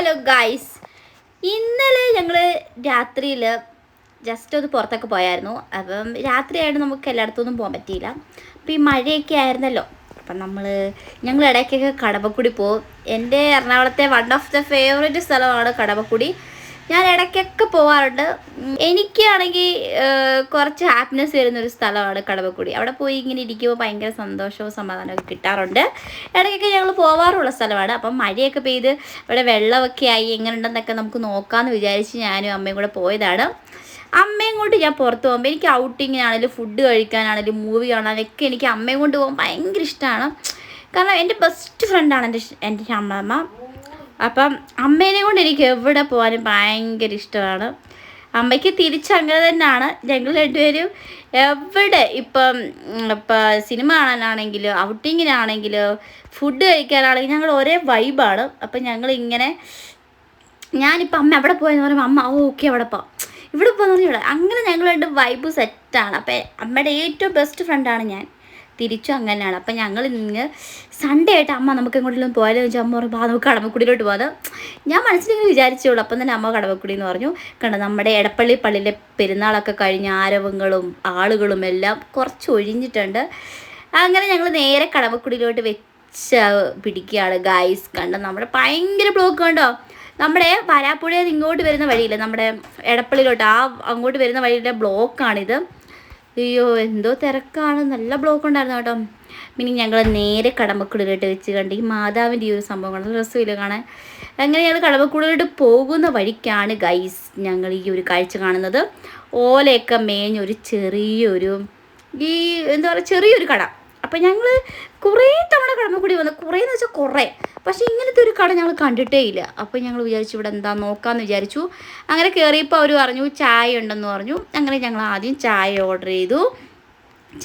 Hello guys ഇന്നലെ ഞങ്ങൾ രാത്രിയിൽ ജസ്റ്റ് ഒന്ന് പുറത്തൊക്കെ പോയായിരുന്നു. അപ്പം രാത്രിയായിട്ട് നമുക്ക് എല്ലായിടത്തൊന്നും പോകാൻ പറ്റിയില്ല. അപ്പോൾ ഈ മഴയൊക്കെ ആയിരുന്നല്ലോ. അപ്പം നമ്മൾ ഞങ്ങൾ ഇടയ്ക്കൊക്കെ കടവക്കുടി പോകും എന്റെ എറണാകുളത്തെ വൺ ഓഫ് ദ ഫേവറേറ്റ് സ്ഥലമാണ് കടമ്പക്കുടി ഞാൻ ഇടയ്ക്കൊക്കെ പോവാറുണ്ട്. എനിക്കാണെങ്കിൽ കുറച്ച് ഹാപ്പിനെസ് വരുന്ന ഒരു സ്ഥലമാണ് കടവക്കുടി. അവിടെ പോയി ഇങ്ങനെ ഇരിക്കുമ്പോൾ ഭയങ്കര സന്തോഷവും സമാധാനമൊക്കെ കിട്ടാറുണ്ട്. ഇടയ്ക്കൊക്കെ ഞങ്ങൾ പോവാറുള്ള സ്ഥലമാണ്. അപ്പം മഴയൊക്കെ പെയ്ത് ഇവിടെ വെള്ളമൊക്കെ ആയി എങ്ങനെ ഉണ്ടെന്നൊക്കെ നമുക്ക് നോക്കാമെന്ന് വിചാരിച്ച് ഞാനും അമ്മയും കൂടെ പോയതാണ്. അമ്മയും കൊണ്ട് ഞാൻ പുറത്ത് പോകുമ്പോൾ എനിക്ക് ഔട്ടിങ്ങിനാണെങ്കിലും ഫുഡ് കഴിക്കാനാണെങ്കിലും മൂവി കാണാനൊക്കെ എനിക്ക് അമ്മയും കൊണ്ട് പോകാൻ ഭയങ്കര ഇഷ്ടമാണ് കാരണം എന്റെ ബെസ്റ്റ് ഫ്രണ്ടാണ് എന്റെ എന്റെ അമ്മമ്മ അപ്പം അമ്മേനെ കൊണ്ട് എനിക്ക് എവിടെ പോകാനും ഭയങ്കര ഇഷ്ടമാണ്. അമ്മയ്ക്ക് തിരിച്ചങ്ങനെ തന്നെയാണ്. ഞങ്ങൾ രണ്ടുപേരും എവിടെ ഇപ്പം ഇപ്പം സിനിമ കാണാനാണെങ്കിലും ഔട്ടിങ്ങിനാണെങ്കിലും ഫുഡ് കഴിക്കാനാണെങ്കിലും ഞങ്ങൾ ഒരേ വൈബാണ്. അപ്പം ഞങ്ങൾ ഇങ്ങനെ അമ്മ എവിടെ പോയെന്ന് പറയുമ്പോൾ അമ്മ ഓ ഓക്കെ അവിടെ പോവാം ഇവിടെ പോകുന്ന ഇവിടെ. അങ്ങനെ ഞങ്ങൾ രണ്ട് വൈബ് സെറ്റാണ്. അപ്പം അമ്മയുടെ ഏറ്റവും ബെസ്റ്റ് ഫ്രണ്ടാണ് ഞാൻ. തിരിച്ചും അങ്ങനെയാണ്. അപ്പം ഞങ്ങൾ ഇന്ന് സൺഡേ ആയിട്ട് അമ്മ നമുക്ക് എങ്ങോട്ടെങ്കിലും പോയാലോ വെച്ചാൽ അമ്മ പറയും നമുക്ക് കടമക്കുടിയിലോട്ട് പോകാം ഞാൻ മനസ്സിലിങ്ങനെ വിചാരിച്ചോളൂ അപ്പം തന്നെ അമ്മ കടമക്കുടി എന്ന് പറഞ്ഞു. കണ്ടോ നമ്മുടെ എടപ്പള്ളി പള്ളിയിലെ പെരുന്നാളൊക്കെ കഴിഞ്ഞ് ആരവങ്ങളും ആളുകളും എല്ലാം കുറച്ച് ഒഴിഞ്ഞിട്ടുണ്ട്. അങ്ങനെ ഞങ്ങൾ നേരെ കടമക്കുടിയിലോട്ട് വെച്ച പിടിക്കുകയാണ് ഗായ്സ് കണ്ടോ നമ്മുടെ ഭയങ്കര ബ്ലോക്ക് കണ്ടോ? നമ്മുടെ വരാപ്പുഴയിൽ ഇങ്ങോട്ട് വരുന്ന വഴിയില്ല നമ്മുടെ എടപ്പള്ളിയിലോട്ട് ആ അങ്ങോട്ട് വരുന്ന വഴിയിലെ ബ്ലോക്കാണിത് അയ്യോ എന്തോ തിരക്കാണ്. നല്ല ബ്ലോക്ക് ഉണ്ടായിരുന്നു കേട്ടോ. പിന്നെ ഞങ്ങൾ നേരെ കടമ്പക്കുടിയിലോട്ട് വെച്ച് കണ്ട് ഈ മാതാവിന്റെ ഈ ഒരു സംഭവം കണ്ടു രസമില്ല കാണാൻ. അങ്ങനെ ഞങ്ങൾ കടമ്പക്കുടിയിലോട്ട് പോകുന്ന വഴിക്കാണ് ഗൈസ് ഞങ്ങൾ ഈ ഒരു കാഴ്ച കാണുന്നത്. ഓലയൊക്കെ മേഞ്ഞൊരു ചെറിയൊരു ഈ എന്താ പറയുക ചെറിയൊരു കട. അപ്പം ഞങ്ങൾ കുറേ തവണ കടമ്പക്കുടി വന്നു കുറേ എന്ന് വെച്ചാൽ കുറേ. പക്ഷേ ഇങ്ങനത്തെ ഒരു കട ഞങ്ങൾ കണ്ടിട്ടേ ഇല്ല. അപ്പോൾ ഞങ്ങൾ വിചാരിച്ചു ഇവിടെ എന്താ നോക്കാമെന്ന് വിചാരിച്ചു. അങ്ങനെ കയറിയപ്പോൾ അവർ പറഞ്ഞു ചായ ഉണ്ടെന്ന് പറഞ്ഞു. അങ്ങനെ ഞങ്ങൾ ആദ്യം ചായ ഓർഡർ ചെയ്തു.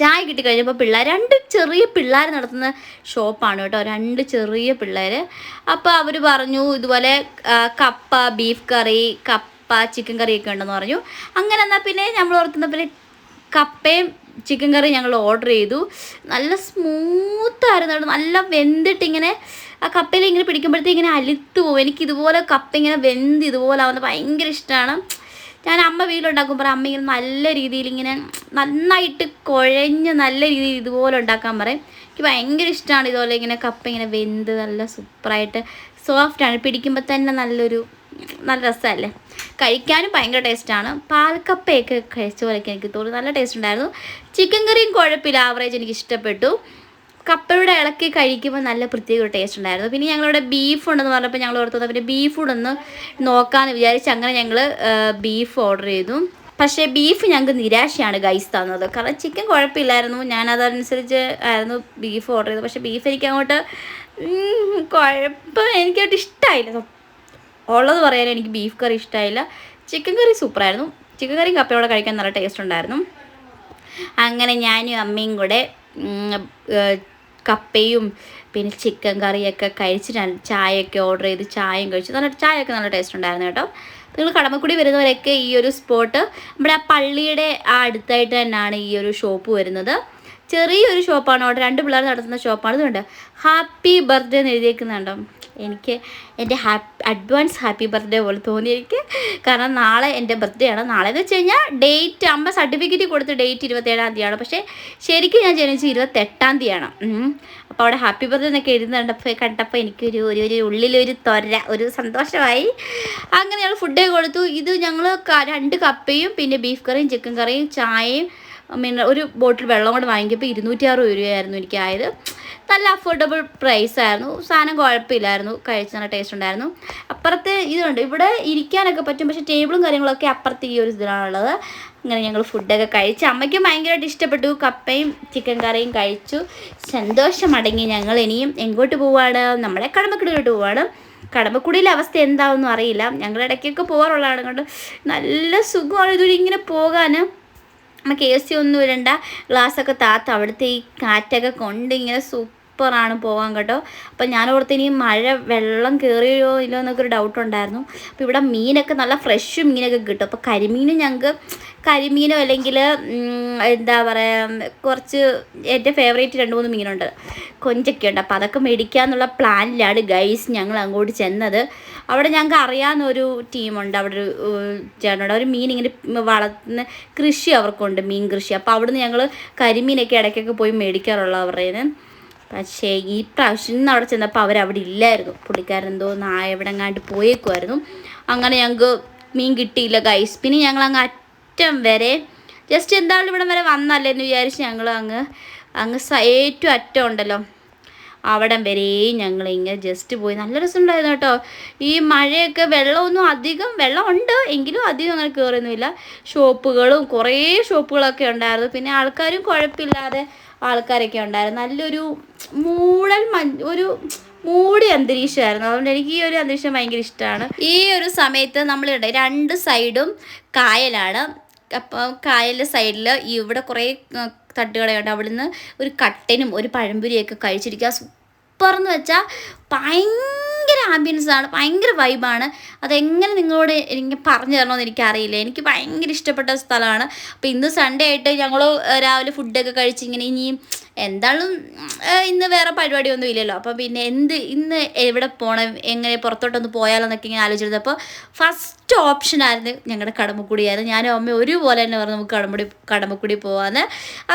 ചായ കിട്ടിക്കഴിഞ്ഞപ്പോൾ പിള്ളേർ രണ്ട് ചെറിയ പിള്ളേർ നടത്തുന്ന ഷോപ്പാണ് കേട്ടോ രണ്ട് ചെറിയ പിള്ളേർ അപ്പോൾ അവർ പറഞ്ഞു ഇതുപോലെ കപ്പ ബീഫ് കറി കപ്പ ചിക്കൻ കറിയൊക്കെ ഉണ്ടെന്ന് പറഞ്ഞു. അങ്ങനെ എന്നാൽ പിന്നെ നമ്മൾ ഓർത്തുന്ന പിന്നെ കപ്പയും ചിക്കൻ കറി ഞങ്ങൾ ഓർഡർ ചെയ്തു. നല്ല സ്മൂത്തായിരുന്നു കേട്ടോ നല്ല വെന്തിട്ടിങ്ങനെ ആ കപ്പയിൽ ഇങ്ങനെ പിടിക്കുമ്പോഴത്തേക്ക് ഇങ്ങനെ അലുത്ത് പോകും. എനിക്കിതുപോലെ കപ്പ ഇങ്ങനെ വെന്ത് ഇതുപോലെ ആവുന്നത് ഭയങ്കര ഇഷ്ടമാണ് ഞാൻ അമ്മ വീട്ടിലുണ്ടാക്കുമ്പോൾ അമ്മ ഇങ്ങനെ നല്ല രീതിയിൽ ഇങ്ങനെ നന്നായിട്ട് കുഴഞ്ഞ് നല്ല രീതിയിൽ ഇതുപോലെ ഉണ്ടാക്കാൻ പറയും. എനിക്ക് ഭയങ്കര ഇഷ്ടമാണ് ഇതുപോലെ ഇങ്ങനെ കപ്പ ഇങ്ങനെ വെന്ത് നല്ല സൂപ്പറായിട്ട് സോഫ്റ്റാണ് പിടിക്കുമ്പോൾ തന്നെ നല്ലൊരു നല്ല രസമല്ലേ? കഴിക്കാനും ഭയങ്കര ടേസ്റ്റാണ് പാൽക്കപ്പയൊക്കെ കഴിച്ച പോലെയൊക്കെ എനിക്ക് തോന്നുന്നു. നല്ല ടേസ്റ്റ് ഉണ്ടായിരുന്നു. ചിക്കൻ കറിയും കുഴപ്പമില്ല. ആവറേജ് എനിക്ക് ഇഷ്ടപ്പെട്ടു. കപ്പയുടെ ഇളക്കി കഴിക്കുമ്പോൾ നല്ല പ്രത്യേക ഒരു ടേസ്റ്റ് ഉണ്ടായിരുന്നു. പിന്നെ ഞങ്ങളിവിടെ ബീഫ് ഉണ്ടെന്ന് പറഞ്ഞപ്പോൾ ഞങ്ങൾ ഓർത്തത് പിന്നെ ബീഫ് ഉണ്ടെന്ന് നോക്കാമെന്ന് വിചാരിച്ച് അങ്ങനെ ഞങ്ങൾ ബീഫ് ഓർഡർ ചെയ്തു. പക്ഷേ ബീഫ് ഞങ്ങൾക്ക് നിരാശയാണ് ഗൈസ് തന്നത്. കാരണം ചിക്കൻ കുഴപ്പമില്ലായിരുന്നു. ഞാൻ അതനുസരിച്ച് ആയിരുന്നു ബീഫ് ഓർഡർ ചെയ്തത്. പക്ഷേ ബീഫ് എനിക്ക് അങ്ങോട്ട് കുഴപ്പം എനിക്കങ്ങോട്ട് ഇഷ്ടമായില്ല ഉള്ളത് പറയാൻ എനിക്ക് ബീഫ് കറി ഇഷ്ടമായില്ല ചിക്കൻ കറി സൂപ്പറായിരുന്നു ചിക്കൻ കറിയും കപ്പയോടെ കഴിക്കാൻ നല്ല ടേസ്റ്റ് ഉണ്ടായിരുന്നു. അങ്ങനെ ഞാനും അമ്മയും കൂടെ കപ്പയും പിന്നെ ചിക്കൻ കറിയൊക്കെ കഴിച്ചിട്ടാണ് ചായയൊക്കെ ഓർഡർ ചെയ്ത് ചായയും കഴിച്ചു. നല്ല ചായയൊക്കെ നല്ല ടേസ്റ്റ് ഉണ്ടായിരുന്നു കേട്ടോ. നിങ്ങൾ കടമക്കുടി വരുന്നവരൊക്കെ ഈ ഒരു സ്പോട്ട് നമ്മുടെ ആ പള്ളിയുടെ ആ അടുത്തായിട്ട് തന്നെയാണ് ഈ ഒരു ഷോപ്പ് വരുന്നത്. ചെറിയൊരു ഷോപ്പാണ് അവിടെ രണ്ട് പിള്ളേർ നടത്തുന്ന ഷോപ്പാണ് ഇതുണ്ട്. ഹാപ്പി ബർത്ത്ഡേ എന്ന് എഴുതിയേക്കുന്നുണ്ടോ? എനിക്ക് എന്റെ ഹാപ്പി അഡ്വാൻസ് ഹാപ്പി ബർത്ത്ഡേ പോലെ തോന്നി എനിക്ക്. കാരണം നാളെ എന്റെ ബർത്ത്ഡേ ആണ്. നാളെ എന്ന് വെച്ച് കഴിഞ്ഞാൽ ഡേറ്റ് അമ്മ സർട്ടിഫിക്കറ്റ് കൊടുത്ത് ഡേറ്റ് ഇരുപത്തേഴാം തീയതിയാണ് പക്ഷേ ശരിക്കും ഞാൻ ജനിച്ച് ഇരുപത്തെട്ടാം തീയതിയാണ് അപ്പോൾ അവിടെ ഹാപ്പി ബർത്ത്ഡേ എന്നൊക്കെ എഴുതുന്നുണ്ടപ്പോൾ കണ്ടപ്പോൾ എനിക്കൊരു ഒരു ഒരു ഉള്ളിലൊരു തൊര ഒരു സന്തോഷമായി. അങ്ങനെ ഞങ്ങൾ ഫുഡ് കൊടുത്തു. ഇത് ഞങ്ങൾ രണ്ട് കപ്പയും പിന്നെ ബീഫ് കറിയും ചിക്കൻ കറിയും ചായയും പിന്നെ ഒരു ബോട്ടിൽ വെള്ളം കൂടെ വാങ്ങിയപ്പോൾ ഇരുന്നൂറ്റി അറുപത് രൂപയായിരുന്നു എനിക്കായത് നല്ല അഫോർഡബിൾ പ്രൈസ് ആയിരുന്നു. സാധനം കുഴപ്പമില്ലായിരുന്നു. കഴിച്ച നല്ല ടേസ്റ്റ് ഉണ്ടായിരുന്നു. അപ്പുറത്തെ ഇതുണ്ട് ഇവിടെ ഇരിക്കാനൊക്കെ പറ്റും. പക്ഷേ ടേബിളും കാര്യങ്ങളൊക്കെ അപ്പുറത്ത് ഈ ഒരു ഇതിലാണുള്ളത്. അങ്ങനെ ഞങ്ങൾ ഫുഡൊക്കെ കഴിച്ച് അമ്മയ്ക്ക് ഭയങ്കരമായിട്ട് ഇഷ്ടപ്പെട്ടു. കപ്പയും ചിക്കൻ കറിയും കഴിച്ചു. സന്തോഷമടങ്ങി ഞങ്ങൾ ഇനിയും എങ്ങോട്ട് പോവാണ്? നമ്മളെ കടമ്പക്കുടിയിലോട്ട് പോവാണ്. കടമ്പക്കുടിയിലെ അവസ്ഥ എന്താണെന്നും അറിയില്ല. ഞങ്ങൾ ഇടയ്ക്കൊക്കെ പോകാറുള്ളതാണ് കൊണ്ട്? നല്ല സുഖമാണ്. ഇതുവരെ ഇങ്ങനെ പോകാൻ നമുക്ക് എ സി ഒന്നും ഇടണ്ട. ഗ്ലാസ്സൊക്കെ താത്ത് അവിടുത്തെ ഈ കാറ്റൊക്കെ കൊണ്ട് ഇങ്ങനെ സൂപ്പറാണ് പോകാൻ കേട്ടോ. അപ്പം ഞാൻ ഓർത്ത് ഇനി മഴ വെള്ളം കയറിയോ ഇല്ലോ എന്നൊക്കെ ഒരു ഡൗട്ട് ഉണ്ടായിരുന്നു. അപ്പോൾ ഇവിടെ മീനൊക്കെ നല്ല ഫ്രഷ് മീനൊക്കെ കിട്ടും. അപ്പോൾ കരിമീനും ഞങ്ങൾക്ക് കരിമീനോ അല്ലെങ്കിൽ എന്താ പറയുക കുറച്ച് എന്റെ ഫേവറേറ്റ് രണ്ട് മൂന്ന് മീനുണ്ട്. കൊഞ്ചൊക്കെ ഉണ്ട്. അപ്പോൾ അതൊക്കെ മേടിക്കാമെന്നുള്ള പ്ലാനിലാണ് ഗൈസ് ഞങ്ങൾ അങ്ങോട്ട് ചെന്നത്. അവിടെ ഞങ്ങൾക്ക് അറിയാവുന്ന ഒരു ടീമുണ്ട്. അവിടെ ഒരു ചേട്ടനോട് അവർ മീൻ ഇങ്ങനെ വളർത്തുന്ന കൃഷി അവർക്കുണ്ട് മീൻ കൃഷി. അപ്പോൾ അവിടുന്ന് ഞങ്ങൾ കരിമീനൊക്കെ ഇടയ്ക്കൊക്കെ പോയി മേടിക്കാറുള്ളൂ അവരുടെ പക്ഷേ ഈ പ്രാവശ്യം ഇന്ന് അവിടെ ചെന്നപ്പോൾ അവരവിടെ ഇല്ലായിരുന്നു. പുള്ളിക്കാരൻ എന്തോ നായ എവിടെ എങ്ങാണ്ട് പോയേക്കുമായിരുന്നു അങ്ങനെ ഞങ്ങൾക്ക് മീൻ കിട്ടിയില്ല ഗൈസ് പിന്നെ ഞങ്ങൾ അങ്ങ് അറ്റം വരെ ജസ്റ്റ് എന്തായാലും ഇവിടം വരെ വന്നല്ലേ എന്ന് വിചാരിച്ച് ഞങ്ങൾ അങ്ങ് അങ്ങ് ഏറ്റവും അറ്റം ഉണ്ടല്ലോ. അവിടം വരെയും ഞങ്ങൾ ഇങ്ങനെ ജസ്റ്റ് പോയി. നല്ല രസമുണ്ടായിരുന്നു കേട്ടോ. ഈ മഴയൊക്കെ വെള്ളമൊന്നും അധികം വെള്ളമുണ്ട് എങ്കിലും അധികം അങ്ങനെ കയറിയൊന്നുമില്ല ഷോപ്പുകളും കുറേ ഷോപ്പുകളൊക്കെ ഉണ്ടായിരുന്നു. പിന്നെ ആൾക്കാരും കുഴപ്പമില്ലാതെ ആൾക്കാരൊക്കെ ഉണ്ടായിരുന്നു. നല്ലൊരു മൂടൽ മഞ്ഞ് ഒരു മൂടി അന്തരീക്ഷമായിരുന്നു. അതുകൊണ്ട് എനിക്ക് ഈ ഒരു അന്തരീക്ഷം ഭയങ്കര ഇഷ്ടമാണ്. ഈ ഒരു സമയത്ത് നമ്മളിവിടെ രണ്ട് സൈഡും കായലാണ്. അപ്പം കായലിന്റെ സൈഡിൽ ഇവിടെ കുറേ തട്ടുകടയുണ്ട്. അവിടുന്ന് ഒരു കട്ടനും ഒരു പഴംപൊരിയൊക്കെ കഴിച്ചിരിക്കുക. സൂപ്പർ എന്ന് വെച്ചാൽ ഭയങ്കര ആംബിയൻസ് ആണ്. ഭയങ്കര വൈബാണ് അതെങ്ങനെ നിങ്ങളോട് എനിക്ക് പറഞ്ഞു തരണമെന്ന് എനിക്കറിയില്ല. എനിക്ക് ഭയങ്കര ഇഷ്ടപ്പെട്ട സ്ഥലമാണ്. അപ്പോൾ ഇന്ന് സൺഡേ ആയിട്ട് ഞങ്ങൾ രാവിലെ ഫുഡൊക്കെ കഴിച്ച് ഇങ്ങനെ ഇനിയും എന്തായാലും ഇന്ന് വേറെ പരിപാടിയൊന്നും ഇല്ലല്ലോ. അപ്പം പിന്നെ എന്ത് ഇന്ന് എവിടെ പോകണം എങ്ങനെ പുറത്തോട്ടൊന്ന് പോയാലോ എന്നൊക്കെ ഇങ്ങനെ ആലോചിച്ചിരുന്നപ്പോൾ ഫസ്റ്റ് ഓപ്ഷൻ ആയിരുന്നു ഞങ്ങളുടെ കടമ്പക്കുടിയായിരുന്നു ഞാനും അമ്മ ഒരുപോലെ തന്നെ പറഞ്ഞു നമുക്ക് കടമ്പടി കടമ്പക്കുടി പോകാമെന്ന്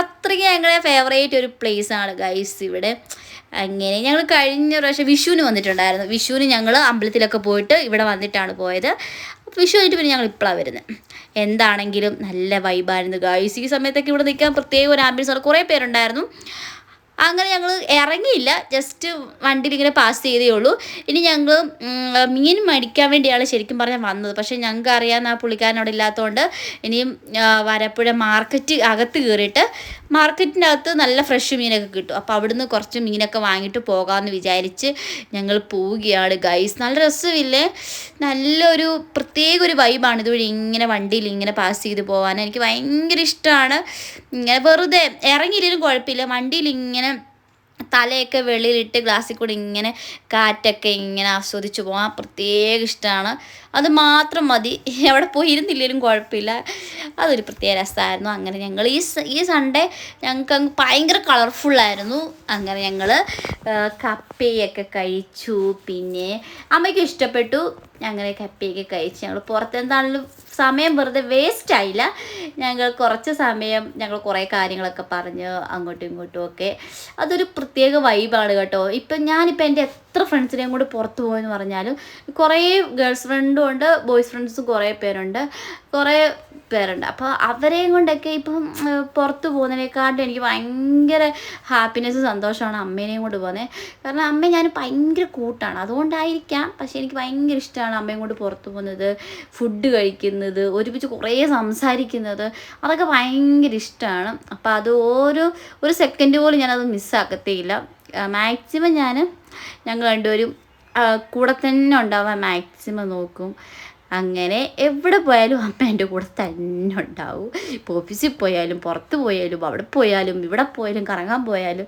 അത്രയ്ക്ക് ഞങ്ങളുടെ ഫേവറേറ്റ് ഒരു പ്ലേസ് ആണ് ഗൈസ് ഇവിടെ. അങ്ങനെ ഞങ്ങൾ കഴിഞ്ഞ പ്രാവശ്യം വിഷുവിന് വന്നിട്ടുണ്ടായിരുന്നു. വിഷുവിന് ഞങ്ങൾ അമ്പലത്തിലൊക്കെ പോയിട്ട് ഇവിടെ വന്നിട്ടാണ് പോയത്. അപ്പോൾ വിഷു കഴിഞ്ഞിട്ട് പിന്നെ ഞങ്ങൾ ഇപ്പോഴാണ് വരുന്നത് എന്താണെങ്കിലും നല്ല വൈബായിരുന്നു ഗായ്സ് ഈ സമയത്തൊക്കെ ഇവിടെ നിൽക്കാൻ പ്രത്യേക ഒരു ആംബിയൻസ് ആണ്. കുറേ പേരുണ്ടായിരുന്നു. അങ്ങനെ ഞങ്ങൾ ഇറങ്ങിയില്ല. ജസ്റ്റ് വണ്ടിയിൽ ഇങ്ങനെ പാസ് ചെയ്തേ ഉള്ളൂ. ഇനി ഞങ്ങൾ മീൻ മേടിക്കാൻ വേണ്ടിയാണ് ശരിക്കും പറഞ്ഞാൽ വന്നത്. പക്ഷേ ഞങ്ങൾക്ക് അറിയാവുന്ന ആ അവിടെ ഇല്ലാത്തതുകൊണ്ട് ഇനിയും വരപ്പുഴ മാർക്കറ്റ് അകത്ത് കയറിയിട്ട് മാർക്കറ്റിന്റെ അകത്ത് നല്ല ഫ്രഷ് മീനൊക്കെ കിട്ടും. അപ്പോൾ അവിടുന്ന് കുറച്ച് മീനൊക്കെ വാങ്ങിയിട്ട് പോകാമെന്ന് വിചാരിച്ച് ഞങ്ങൾ പോവുകയാണ്. ഗൈസ് നല്ല രസമില്ലേ? നല്ലൊരു പ്രത്യേക ഒരു വൈബാണ് ഇതുവഴി ഇങ്ങനെ വണ്ടിയിൽ ഇങ്ങനെ പാസ് ചെയ്ത് പോകാൻ എനിക്ക് ഭയങ്കര ഇഷ്ടമാണ് ഇങ്ങനെ വെറുതെ ഇറങ്ങിയില്ലെങ്കിലും കുഴപ്പമില്ല. വണ്ടിയിൽ ഇങ്ങനെ തലയൊക്കെ വെളിയിലിട്ട് ഗ്ലാസ്സിൽ കൂടി ഇങ്ങനെ കാറ്റൊക്കെ ഇങ്ങനെ ആസ്വദിച്ച് പോകാൻ പ്രത്യേക ഇഷ്ടമാണ്. അത് മാത്രം മതി. എവിടെ പോയി ഇരുന്നില്ലെങ്കിലും കുഴപ്പമില്ല. അതൊരു പ്രത്യേക രസമായിരുന്നു. അങ്ങനെ ഞങ്ങൾ ഈ ഈ സൺഡേ ഞങ്ങൾക്ക് അങ്ങ് ഭയങ്കര കളർഫുള്ളായിരുന്നു അങ്ങനെ ഞങ്ങൾ കപ്പയൊക്കെ കഴിച്ചു. പിന്നെ അമ്മയ്ക്ക് ഇഷ്ടപ്പെട്ടു. അങ്ങനെ കപ്പയൊക്കെ കഴിച്ച് ഞങ്ങൾ പുറത്തെന്താണെങ്കിലും സമയം വെറുതെ വേസ്റ്റ് ആയില്ല. ഞങ്ങൾ കുറച്ച് സമയം ഞങ്ങൾ കുറേ കാര്യങ്ങളൊക്കെ പറഞ്ഞ് അങ്ങോട്ടും ഇങ്ങോട്ടും ഒക്കെ. അതൊരു പ്രത്യേക വൈബാണ് കേട്ടോ. ഇപ്പം ഞാനിപ്പോൾ എന്റെ എത്ര ഫ്രണ്ട്സിനെയും കൂടി പുറത്ത് പോയെന്ന് പറഞ്ഞാലും കുറേ ഗേൾസ് ഫ്രണ്ടും ഉണ്ട് ബോയ്സ് ഫ്രണ്ട്സും കുറേ പേരുണ്ട് കുറേ പേരുണ്ട്. അപ്പോൾ അവരെയും കൊണ്ടൊക്കെ ഇപ്പം പുറത്ത് പോകുന്നതിനെക്കാട്ടും എനിക്ക് ഭയങ്കര ഹാപ്പിനെസ് സന്തോഷമാണ് അമ്മേനെയും കൊണ്ട് പോകുന്നത്. കാരണം അമ്മ ഞാൻ ഭയങ്കര കൂട്ടാണ്. അതുകൊണ്ടായിരിക്കാം പക്ഷേ എനിക്ക് ഭയങ്കര ഇഷ്ടമാണ് അമ്മയും കൊണ്ട് പുറത്ത് പോകുന്നത് ഫുഡ് കഴിക്കുന്നത് ഒരുമിച്ച് കുറേ സംസാരിക്കുന്നത്. അതൊക്കെ ഭയങ്കര ഇഷ്ടമാണ്. അപ്പോൾ അത് ഓരോ ഒരു സെക്കൻഡ് പോലും ഞാനത് മിസ്സാക്കത്തേയില്ല മാക്സിമം ഞാൻ ഞങ്ങൾ രണ്ടുപേരും കൂടെ തന്നെ ഉണ്ടാവാൻ മാക്സിമം നോക്കും. അങ്ങനെ എവിടെ പോയാലും അമ്മ എന്റെ കൂടെ തന്നെ ഉണ്ടാവും. ഇപ്പോൾ ഓഫീസിൽ പോയാലും പുറത്ത് പോയാലും അവിടെ പോയാലും ഇവിടെ പോയാലും കറങ്ങാൻ പോയാലും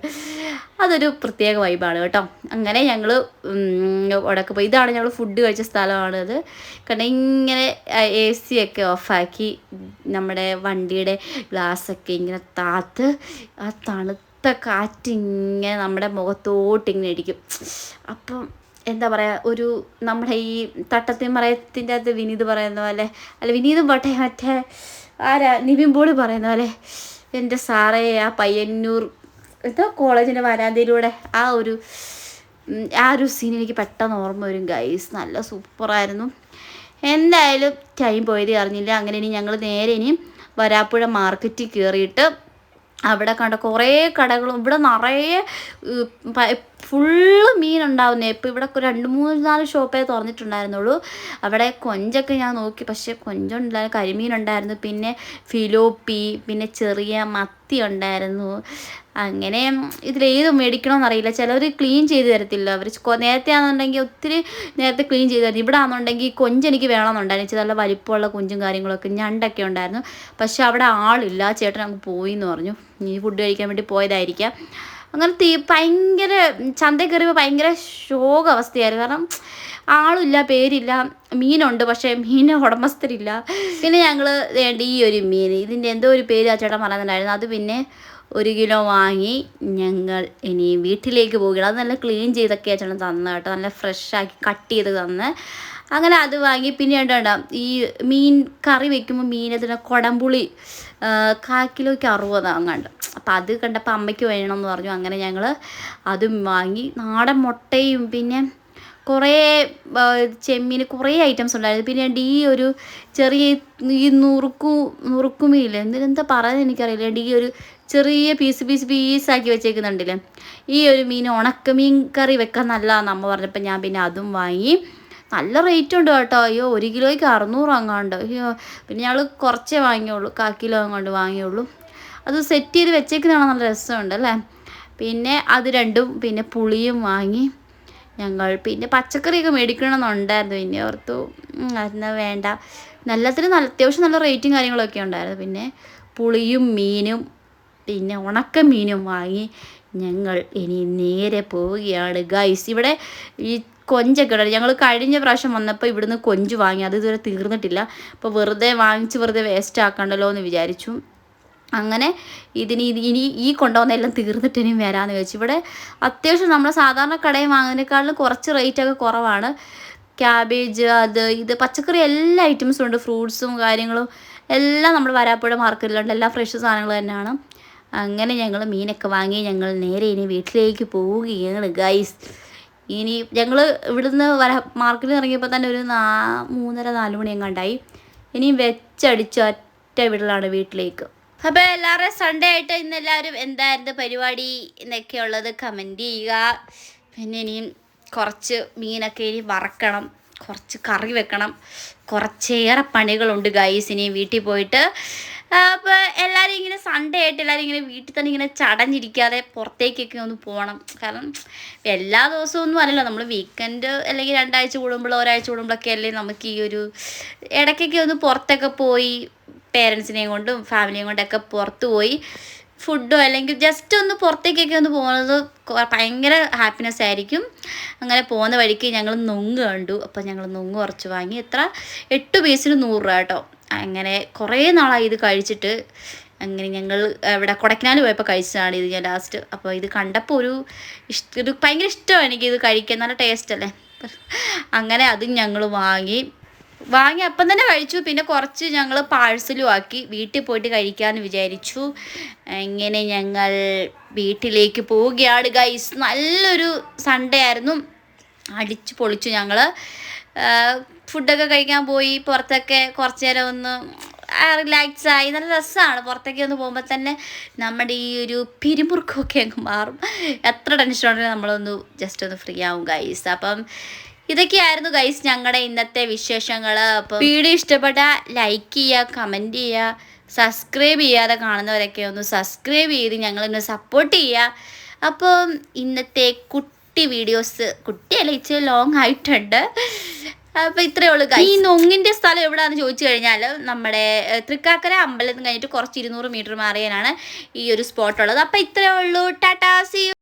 അതൊരു പ്രത്യേക വൈബാണ് കേട്ടോ. അങ്ങനെ ഞങ്ങൾ അവിടെയൊക്കെ പോയി. ഇതാണ് ഞങ്ങൾ ഫുഡ് കഴിച്ച സ്ഥലമാണത്. കാരണം ഇങ്ങനെ എ സി ഒക്കെ ഓഫാക്കി നമ്മുടെ വണ്ടിയുടെ ഗ്ലാസ്സൊക്കെ ഇങ്ങനെ താത്ത് ആ തണുത്ത കാറ്റ് ഇങ്ങനെ നമ്മുടെ മുഖത്തോട്ട് ഇങ്ങനെ ഇടിക്കും. അപ്പം എന്താ പറയുക ഒരു നമ്മുടെ ഈ തട്ടത്തിൻ മറയത്തിന്റെ അകത്ത് വിനീത് പറയുന്ന പോലെ അല്ല വിനീതും പോട്ടെ മറ്റേ ആരാ നിവിൻ പോളി പറയുന്ന പോലെ എന്റെ സാറേ ആ പയ്യന്നൂർ എന്തോ കോളേജിന്റെ വരാന്തയിലൂടെ ആ ഒരു ആ ഒരു സീൻ എനിക്ക് പെട്ടെന്ന് ഓർമ്മ വരും ഗൈസ് നല്ല സൂപ്പറായിരുന്നു. എന്തായാലും ടൈം പോയത് അറിഞ്ഞില്ല. അങ്ങനെ ഇനി ഞങ്ങൾ നേരെ ഇനി വരാപ്പുഴ മാർക്കറ്റിൽ കയറിയിട്ട് അവിടെ കണ്ട കുറേ കടകളും ഇവിടെ നിറയെ ഫുള്ള് മീനുണ്ടാവുന്നേ ഇപ്പോൾ ഇവിടെ രണ്ട് മൂന്ന് നാല് ഷോപ്പേ തുറന്നിട്ടുണ്ടായിരുന്നുള്ളൂ. അവിടെ കൊഞ്ചൊക്കെ ഞാൻ നോക്കി. പക്ഷേ കൊഞ്ചുണ്ടായ കരിമീൻ ഉണ്ടായിരുന്നു പിന്നെ ഫിലോപ്പി പിന്നെ ചെറിയ മത്തി ഉണ്ടായിരുന്നു. അങ്ങനെ ഇതിലേത് മേടിക്കണമെന്നറിയില്ല ചിലവർ ക്ലീൻ ചെയ്ത് തരത്തില്ല. അവർ നേരത്തെ ആണെന്നുണ്ടെങ്കിൽ ഒത്തിരി നേരത്തെ ക്ലീൻ ചെയ്ത് തരും. ഇവിടെ ആണെന്നുണ്ടെങ്കിൽ കൊഞ്ച് എനിക്ക് വേണമെന്നുണ്ടായിരുന്നു. നല്ല വലിപ്പമുള്ള കൊഞ്ചും കാര്യങ്ങളൊക്കെ ഞണ്ടൊക്കെ ഉണ്ടായിരുന്നു. പക്ഷെ അവിടെ ആളില്ല. ചേട്ടൻ അങ്ങ് പോയി എന്ന് പറഞ്ഞു. ഈ ഫുഡ് കഴിക്കാൻ വേണ്ടി പോയതായിരിക്കാം. അങ്ങനെ തീ ഭയങ്കര ചന്തയിൽ കയറിയപ്പോൾ ഭയങ്കര ശോക അവസ്ഥയായിരുന്നു. കാരണം ആളില്ല പേരില്ല മീനുണ്ട് പക്ഷേ മീൻ ഉടമസ്ഥരില്ല. പിന്നെ ഞങ്ങൾ വേണ്ട ഈ ഒരു മീൻ ഇതിന്റെ എന്തോ ഒരു പേര് ആ ചേട്ടൻ പറയുന്നുണ്ടായിരുന്നു അത് പിന്നെ ഒരു കിലോ വാങ്ങി ഞങ്ങൾ ഇനി വീട്ടിലേക്ക് പോകുകയാണ് അത് നല്ല ക്ലീൻ ചെയ്തൊക്കെ ചേട്ടൻ തന്നു കേട്ടോ. നല്ല ഫ്രഷാക്കി കട്ട് ചെയ്ത് തന്ന്. അങ്ങനെ അത് വാങ്ങി. പിന്നെ ഉണ്ടാ ഈ മീൻ കറി വെക്കുമ്പോൾ മീനതിന് കുടംപുളി കാ കിലോയ്ക്ക് അറുപത് അങ്ങാണ്ട്. അപ്പം അത് കണ്ടപ്പോൾ അമ്മയ്ക്ക് വേണമെന്ന് പറഞ്ഞു. അങ്ങനെ ഞങ്ങൾ അതും വാങ്ങി. നാടൻ മുട്ടയും പിന്നെ കുറേ ചെമ്മീൻ കുറേ ഐറ്റംസ് ഉണ്ടായിരുന്നു. പിന്നെ ഈ ഒരു ചെറിയ ഈ നുറുക്കു നുറുക്കുമീനില്ലേ എന്തിനെന്താ പറയുന്നത് എനിക്കറിയില്ല. ഈ ഒരു ചെറിയ പീസ് പീസ് പീസാക്കി വെച്ചേക്കുന്നുണ്ടല്ലേ? ഈ ഒരു മീൻ ഉണക്കമീൻ കറി വെക്കാൻ നല്ലതാണെന്ന് അമ്മ പറഞ്ഞപ്പോൾ ഞാൻ പിന്നെ അതും വാങ്ങി. നല്ല റേറ്റ് ഉണ്ട് കേട്ടോ. അയ്യോ ഒരു കിലോയ്ക്ക് അറുന്നൂറ് അങ്ങാണ്ട് അയ്യോ പിന്നെ ഞങ്ങൾ കുറച്ചേ വാങ്ങിയുള്ളൂ കാ കിലോ അങ്ങോട്ട് വാങ്ങിയുള്ളൂ. അത് സെറ്റ് ചെയ്ത് വെച്ചേക്കുന്നതാണ് നല്ല രസമുണ്ട് അല്ലേ? പിന്നെ അത് രണ്ടും പിന്നെ പുളിയും വാങ്ങി ഞങ്ങൾ പിന്നെ പച്ചക്കറിയൊക്കെ മേടിക്കണമെന്നുണ്ടായിരുന്നു. പിന്നെ ഓർത്തു അതിന് വേണ്ട. നല്ലതിന് നല്ല അത്യാവശ്യം നല്ല റേറ്റും കാര്യങ്ങളൊക്കെ ഉണ്ടായിരുന്നു. പിന്നെ പുളിയും മീനും പിന്നെ ഉണക്ക മീനും വാങ്ങി ഞങ്ങൾ ഇനി നേരെ പോവുകയാണ്. ഗൈസ് ഇവിടെ ഈ കൊഞ്ചൊക്കെ ഞങ്ങൾ കഴിഞ്ഞ പ്രാവശ്യം വന്നപ്പോൾ ഇവിടുന്ന് കൊഞ്ച് വാങ്ങി. അത് ഇതുവരെ തീർന്നിട്ടില്ല. അപ്പോൾ വെറുതെ വാങ്ങിച്ച് വെറുതെ വേസ്റ്റ് ആക്കണ്ടല്ലോ എന്ന് വിചാരിച്ചു. അങ്ങനെ ഇതിന് ഇത് ഇനി ഈ കൊണ്ടുവന്നെല്ലാം തീർന്നിട്ട് ഇനിയും വരാമെന്ന് വെച്ചു ഇവിടെ അത്യാവശ്യം നമ്മൾ സാധാരണ കടയിൽ വാങ്ങുന്നതിനേക്കാളും കുറച്ച് റേറ്റൊക്കെ കുറവാണ്. ക്യാബേജ് അത് ഇത് പച്ചക്കറി എല്ലാ ഐറ്റംസും ഉണ്ട്. ഫ്രൂട്ട്സും കാര്യങ്ങളും എല്ലാം നമ്മൾ വരാപ്പുഴ മാർക്കറ്റിലുണ്ട് എല്ലാം ഫ്രഷ് സാധനങ്ങൾ തന്നെയാണ്. അങ്ങനെ ഞങ്ങൾ മീനൊക്കെ വാങ്ങി ഞങ്ങൾ നേരെ ഇനി വീട്ടിലേക്ക് പോവുകയാണ് ഗൈസ് ഇനി ഞങ്ങൾ ഇവിടുന്ന് വര മാർക്കറ്റിൽ ഇറങ്ങിയപ്പോൾ തന്നെ ഒരു നാ മൂന്നര നാല് മണി എങ്ങാണ്ടായി ഇനി വെച്ചടിച്ച് ഒറ്റ വിടലാണ് വീട്ടിലേക്ക്. അപ്പോൾ എല്ലാവരും സൺഡേ ആയിട്ട് ഇന്ന് എല്ലാവരും എന്തായിരുന്നു പരിപാടി എന്നൊക്കെ ഉള്ളത് കമന്റ് ചെയ്യുക. പിന്നെ ഇനിയും കുറച്ച് മീനൊക്കെ ഇനി വറക്കണം കുറച്ച് കറി വെക്കണം കുറച്ചേറെ പണികളുണ്ട് ഗൈസ് ഇനി വീട്ടിൽ പോയിട്ട് അപ്പോൾ എല്ലാവരും ഇങ്ങനെ സൺഡേ ആയിട്ട് എല്ലാവരും ഇങ്ങനെ വീട്ടിൽ തന്നെ ഇങ്ങനെ ചടഞ്ഞിരിക്കാതെ പുറത്തേക്കൊക്കെ ഒന്ന് പോകണം കാരണം എല്ലാ ദിവസവും ഒന്നും അല്ലല്ലോ. നമ്മൾ വീക്കെൻഡ് അല്ലെങ്കിൽ രണ്ടാഴ്ച കൂടുമ്പോൾ ഒരാഴ്ച കൂടുമ്പോഴൊക്കെ അല്ലേ നമുക്ക് ഈ ഒരു ഇടയ്ക്കൊക്കെ ഒന്ന് പുറത്തൊക്കെ പോയി പേരൻസിനെയും കൊണ്ടും ഫാമിലിയും കൊണ്ടൊക്കെ പുറത്ത് പോയി ഫുഡോ അല്ലെങ്കിൽ ജസ്റ്റ് ഒന്ന് പുറത്തേക്കൊക്കെ ഒന്ന് പോകുന്നത് ഭയങ്കര ഹാപ്പിനെസ് ആയിരിക്കും. അങ്ങനെ പോകുന്ന വഴിക്ക് ഞങ്ങൾ നുങ്ങ് കണ്ടു. അപ്പോൾ ഞങ്ങൾ നുങ്ങ് കുറച്ച് വാങ്ങി. എത്ര? എട്ട് പീസിന് നൂറ് രൂപ കേട്ടോ. അങ്ങനെ കുറേ നാളായി ഇത് കഴിച്ചിട്ട്. അങ്ങനെ ഞങ്ങൾ ഇവിടെ കൊടക്കനാൽ പോയപ്പോൾ കഴിച്ചതാണ് ഇത് ഞാൻ ലാസ്റ്റ് അപ്പോൾ ഇത് കണ്ടപ്പോൾ ഒരു ഇഷ്ട ഒരു ഭയങ്കര ഇഷ്ടമാണ് എനിക്ക് ഇത് കഴിക്കാൻ. നല്ല ടേസ്റ്റ് അല്ലേ? അങ്ങനെ അതും ഞങ്ങൾ വാങ്ങി. വാങ്ങി അപ്പം തന്നെ കഴിച്ചു. പിന്നെ കുറച്ച് ഞങ്ങൾ പാഴ്സലും ആക്കി വീട്ടിൽ പോയിട്ട് കഴിക്കാമെന്ന് വിചാരിച്ചു. ഇങ്ങനെ ഞങ്ങൾ വീട്ടിലേക്ക് പോവുകയാണ് ഗൈസ് നല്ലൊരു സൺഡേ ആയിരുന്നു. അടിച്ചു പൊളിച്ചു ഞങ്ങൾ. ഫുഡൊക്കെ കഴിക്കാൻ പോയി പുറത്തൊക്കെ കുറച്ച് നേരം ഒന്ന് റിലാക്സ് ആയി. നല്ല രസമാണ് പുറത്തേക്ക് ഒന്ന് പോകുമ്പോൾ തന്നെ നമ്മുടെ ഈ ഒരു പിരിമുറുക്കമൊക്കെ അങ്ങ് മാറും. എത്ര ടെൻഷൻ ഉണ്ടെങ്കിലും നമ്മളൊന്ന് ജസ്റ്റ് ഒന്ന് ഫ്രീ ആവും ഗൈസ് അപ്പം ഇതൊക്കെയായിരുന്നു ഗൈസ് ഞങ്ങളുടെ ഇന്നത്തെ വിശേഷങ്ങൾ അപ്പോൾ വീഡിയോ ഇഷ്ടപ്പെട്ട ലൈക്ക് ചെയ്യുക കമന്റ് ചെയ്യുക സബ്സ്ക്രൈബ് ചെയ്യാതെ കാണുന്നവരൊക്കെ ഒന്ന് സബ്സ്ക്രൈബ് ചെയ്ത് ഞങ്ങളൊന്ന് സപ്പോർട്ട് ചെയ്യുക. അപ്പം ഇന്നത്തെ കുട്ടി വീഡിയോസ് കുട്ടിയല്ല ഇച്ചിരി ലോങ് ആയിട്ടുണ്ട്. അപ്പോൾ ഇത്രേ ഉള്ളൂ. ഈ നൊങ്ങിന്റെ സ്ഥലം എവിടെയാണെന്ന് ചോദിച്ചു കഴിഞ്ഞാൽ നമ്മുടെ തൃക്കാക്കര അമ്പലം കഴിഞ്ഞിട്ട് കുറച്ച് ഇരുന്നൂറ് മീറ്റർ മാറിയാലാണ് ഈ ഒരു സ്പോട്ട് ഉള്ളത്. അപ്പോൾ ഇത്രയേ ഉള്ളൂ. ടാറ്റാ സി